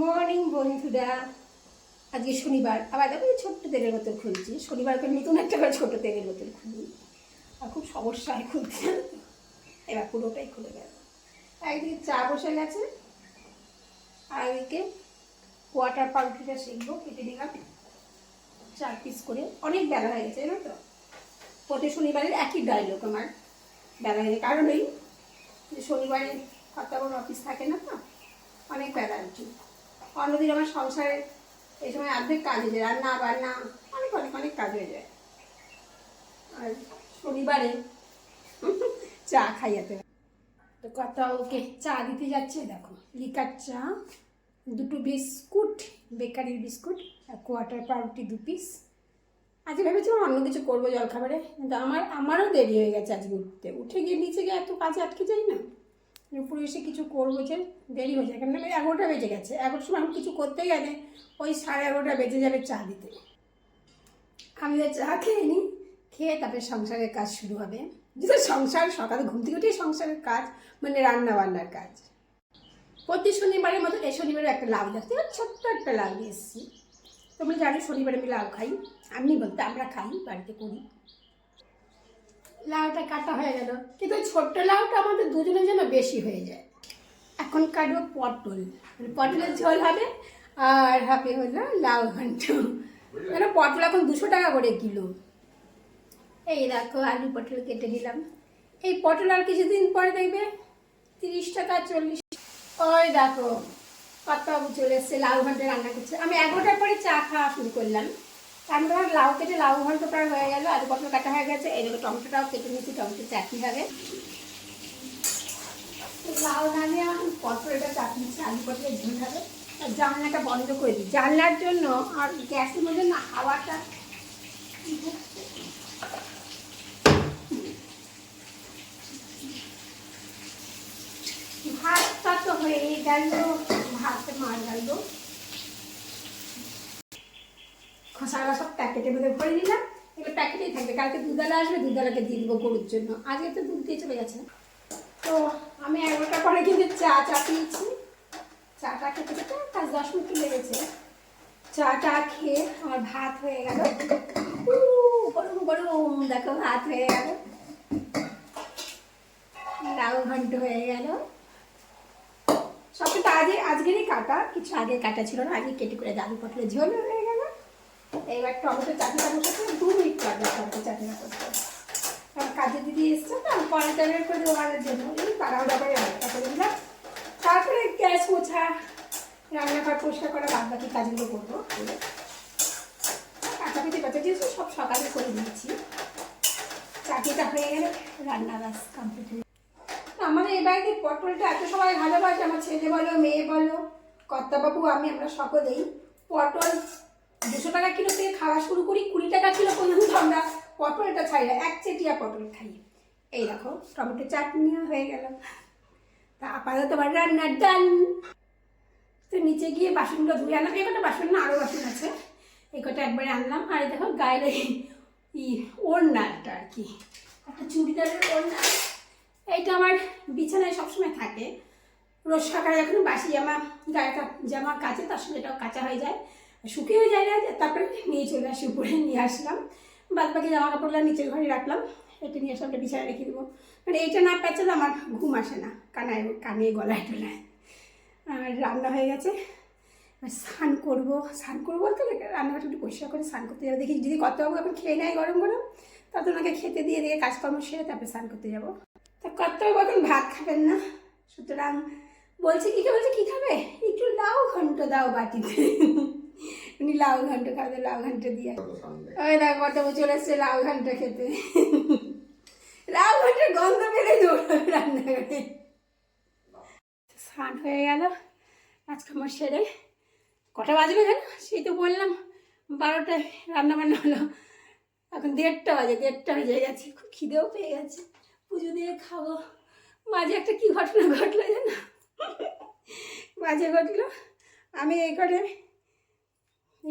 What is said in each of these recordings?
Morning বন্ধুরা। আজকে শনিবার। আবার দেখো ছোট্ট তেলের বোতল খুলছি। শনিবার করে নতুন একটা করে ছোটো তেলের বোতল খুলি। আর খুব সমস্যা হয় খুলতে এবার পুরোটাই খুলে গেল। একদিকে চা বসে গেছে, আর এদিকে কোয়াটার পাউরুটিটা শিখব কেটে দিলাম চার পিস করে। অনেক বেলা হয়ে গেছে, জানো তো? প্রতি শনিবারের একই ডায়লগ আমার। বেলা হয়ে কারণ ওই শনিবারে কর্তাবর অফিস থাকে না তো, অনেক বেলা উঠি। অন্যদিন আমার সংসারে এই সময় অর্ধেক কাজ হয়ে যায়, রান্না, বান্না, অনেক অনেক অনেক কাজ হয়ে যায়। আর শনিবারে চা খাইয়াতে। তো কথা ওকে চা দিতে যাচ্ছে, দেখো, লিকার চা, দুটো বিস্কুট, বেকারির বিস্কুট, আর কোয়াটার পাউরুটি দু পিস আজকে ভেবেছিলাম অন্য কিছু করব জলখাবারে, কিন্তু আমার, আমারও দেরি হয়ে গেছে আজকে উঠতে। উঠে গিয়ে নিচে গিয়ে এত কাজে আটকে যাই না। উপরে এসে কিছু করব যে দেরি হয়ে যায়। কেন এগারোটা বেজে গেছে। এগারোটার সময় আমি কিছু করতে গেলে ওই সাড়ে এগারোটা বেজে যাবে চা দিতে। আমি তো চা খেয়ে নিই খেয়ে তারপরে সংসারের কাজ শুরু হবে। যেটা সংসার, সকালে ঘুম থেকে উঠেই সংসারের কাজ মানে রান্না বান্নার কাজ। প্রতি শনিবারের মতো এই শনিবারে একটা লাউ দেখতে? ছোট্ট একটা নিয়ে এসেছি। তোমরা জানো শনিবারে আমি লাউ খাই। আমি বলতে আমরা খাই, বাড়িতে করি। লাউটা কাটা হয়ে গেল। কিন্তু ওই ছোট্ট লাউটা আমাদের দুজনের জন্য বেশি হয়ে যায়। এখন কাটবো পটল। মানে পটলের ঝোল হবে আর হবে হলো লাউ ঘন্ট। মানে পটল এখন দুশো টাকা করে কিলো। এই দেখো আলু পটল কেটে দিলাম এই পটল আর কিছুদিন পরে দেখবে তিরিশ টাকা, চল্লিশ ওই দেখো, কত চলে এসছে, লাউ ঘন্ট রান্না করছে। আমি এগারোটার পরে চা খাওয়া শুরু করলাম। তারপরে আমার লাউ কেটে লাউ ঘন্ট প্রায় হয়ে গেল, আলু পটল কাটা হয়ে গেছে। এই টমেটোটাও কেটে নিয়েছি টমেটো চাটনি হবে। লাউ নামিয়ে আমার পটলটা চাটনি আলু পটলের ঝোল হবে। জানলাটা বন্ধ করে দিই। জানলার জন্য আর গ্যাসের মধ্যে না হাওয়াটা ভাতটা তো হয়ে গেল, ভাতে মার গেল। খসালা সব প্যাকেটের মধ্যে ভরে নিলাম। এগুলো প্যাকেটেই থাকবে। কালকে দুধালা আসবে দুধালাকে দিয়ে দেবো গরুর জন্য। আজকে তো দুধ দিয়ে চলে গেছে তো আমি এগারোটা পরে কিন্তু চা চা পিয়েছি। চাটা খেতে খেতে পাঁচ দশ মিনিট লেগেছে। চাটা খেয়ে আমার ভাত হয়ে গেল। গরম গরম, দেখো ভাত হয়ে গেল। লাউ ঘন্ট হয়ে গেল। সবটা আজকে আজকেরই কাটা। কিছু আগে কাটা ছিল না আগে কেটে করে দাদু পটলের ঝোল হয়ে গেল এইবার টমেটো চাটনিটা বসাতে দু মিনিট লাগবে টমেটো চাটনিটা করতে। কারণ কাজে দিদি এসছে তো পরে টাইমের করে দেওয়ার জন্য। এই তারাও ডাবাই অনেকটা করে দিলাম। তারপরে গ্যাস মোছা, রান্নাঘর পরিষ্কার করা বাদ বাকি কাজগুলো করব। কাটাপিটি দিয়েছি সব সকালে করে দিয়েছি। চাটনিটা হয়ে গেলে রান্না বাস কমপ্লিট হয়ে আমাদের এই বাড়িতে পটলটা এত সবাই ভালোবাসে, আমার ছেলে বলো, মেয়ে বলো, কর্তাবাবু, আমি, আমরা সকলেই পটল দুশো টাকা কিলো থেকে খাওয়া শুরু করি, কুড়ি টাকা কিলো পর্যন্ত আমরা পটলটা না এক চেটিয়া পটল খাই। এই দেখো, টমেটো চাটনি হয়ে গেল। তা আপাতত আমার রান্নার ডান। তো নিচে গিয়ে বাসনগুলো ধুয়ে আনলাম। এই কটা বাসন না আরও বাসন আছে। এই কটা একবারে আনলাম। আর দেখো গায়ে ই ওড়নাটা আর কি। একটা চুড়িদারের ওড়না। এইটা আমার বিছানায় সবসময় থাকে। রোজ সকালে যখন বাসি জামা, গায়ে জামা কাচে, তার সঙ্গে এটাও কাঁচা হয়ে যায়। শুকিয়েও যায় না তারপরে নিয়ে চলে আসি, উপরে নিয়ে আসলাম। বাদ বাকি জামা কাপড়গুলো নিচের ঘরে রাখলাম। এটা নিয়ে আসলাম বিছানায় রেখে দেবো। মানে এইটা না প্যাচালে আমার ঘুম আসে না, কানায় কানে গলায় টলায় আর রান্না হয়ে গেছে। স্নান করব। স্নান করব বলতে রান্নাঘরটা একটু পরিষ্কার করে স্নান করতে যাব। দেখি যদি কত বাবু এখন খেয়ে নেয় গরম গরম তত ওনাকে খেতে দিয়ে দিয়ে কাজকর্ম সেরে তারপরে স্নান করতে যাব। তা কত কর্তব্য এখন ভাত খাবেন না। সুতরাং বলছে, কি বলছে? কী খাবে? একটু দাও, ঘন্ট দাও বাটিতে। উনি লাউ ঘন্ট খাবে লাউ ঘন্ট দিয়ে। ওই দেখো কর্তব্য চলে এসছে লাউ ঘন্ট খেতে। লাউ ঘন্টের গন্ধ পেলে দৌড়াবে রান্নাঘরে স্নান হয়ে গেল আজকে আমার সেরে কটা বাজবে কেন সেই তো বললাম বারোটায় রান্না বান্না হলো। এখন দেড়টা বাজে দেড়টা বেজে গেছে খুব খিদেও পেয়ে গেছে। পুজো দিয়ে খাব। মাঝে একটা কি ঘটনা ঘটলো জানো? মাঝে ঘটলো আমি এই ঘরে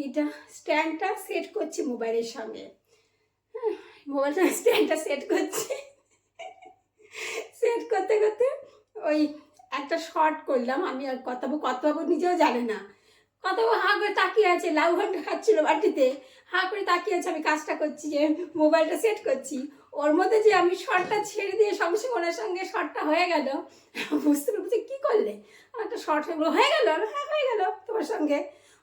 এইটা স্ট্যান্ডটা সেট করছি মোবাইলের সঙ্গে। হ্যাঁ মোবাইলটা স্ট্যান্ডটা সেট করছি। সেট করতে করতে ওই একটা শর্ট করলাম। আমি আর কত কত নিজেও জানে না। কত হাঁ করে তাকিয়ে আছে, লাউ ঘণ্টা খাচ্ছিলো বাটিতে। হাঁ করে তাকিয়ে আছে, আমি কাজটা করছি যে মোবাইলটা সেট করছি। ওর মধ্যে যে আমি শর্টটা ছেড়ে দিয়ে সঙ্গে সঙ্গে ওনার সঙ্গে শর্টটা হয়ে গেল, বুঝতে পারছি কী করলে? একটা শর্ট হয়ে হয়ে গেল হ্যাঁ হয়ে গেল তোমার সঙ্গে।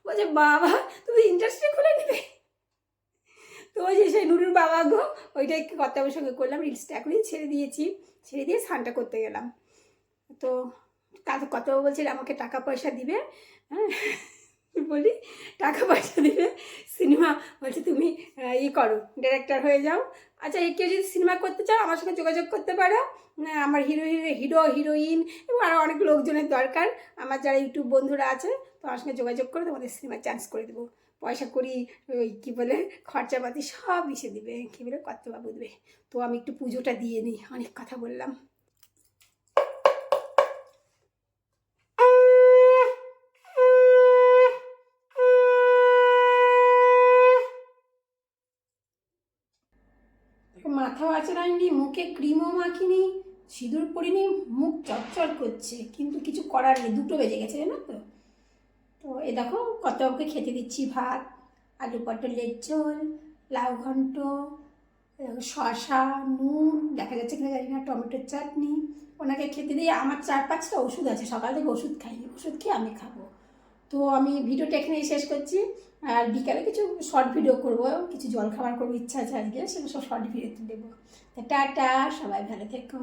বলছে, বাবা, তুমি ইন্ডাস্ট্রি খুলে নেবে? তো ওই যে সেই নুরুর বাবা গো, ওইটাই কর্তাবের সঙ্গে করলাম রিলসটা এখনই ছেড়ে দিয়েছি। ছেড়ে দিয়ে স্নানটা করতে গেলাম। তো তা কর্তাবা বলছে আমাকে টাকা পয়সা দিবে? হ্যাঁ। বলি, টাকা পয়সা দিবে সিনেমা বলছে, তুমি ই করো ডিরেক্টর হয়ে যাও। আচ্ছা কেউ যদি সিনেমা করতে চাও, আমার সঙ্গে যোগাযোগ করতে পারো। আমার হিরো হিরো হিরো হিরোইন এবং আরও অনেক লোকজনের দরকার। আমার যারা ইউটিউব বন্ধুরা আছে তো আমার সঙ্গে যোগাযোগ করে তোমাদের সিনেমার চান্স করে দেবো। পয়সা করি, ওই কী বলে, খরচাপাতি সব এসে দিবে। কী বলে কর্তবাবু দেবে তো আমি একটু পুজোটা দিয়ে নিই, অনেক কথা বললাম। মাথাও আচড়াইনি মুখে ক্রিমও মাখিনি, সিঁদুর পরিনি, মুখ চটচট করছে, কিন্তু কিছু করার নেই, দুটো বেজে গেছে, জানো তো? তো এ দেখো কতকে খেতে দিচ্ছি ভাত, আলু পটলের ঝোল, লাউ ঘন্ট শশা নুন, দেখা যাচ্ছে কিনা জানি না, টমেটোর চাটনি, ওনাকে খেতে দিয়ে আমার চার পাঁচটা ওষুধ আছে, সকাল থেকে ওষুধ খাইনি, ওষুধ খেয়ে আমি খাব। তো আমি ভিডিওটা এখানেই শেষ করছি। আর বিকালে কিছু শর্ট ভিডিও করব, কিছু জল খাবার করব, ইচ্ছা আছে আজকে, সেগুলো সব শর্ট ভিডিও দেবো। টাটা, সবাই ভালো থেকো।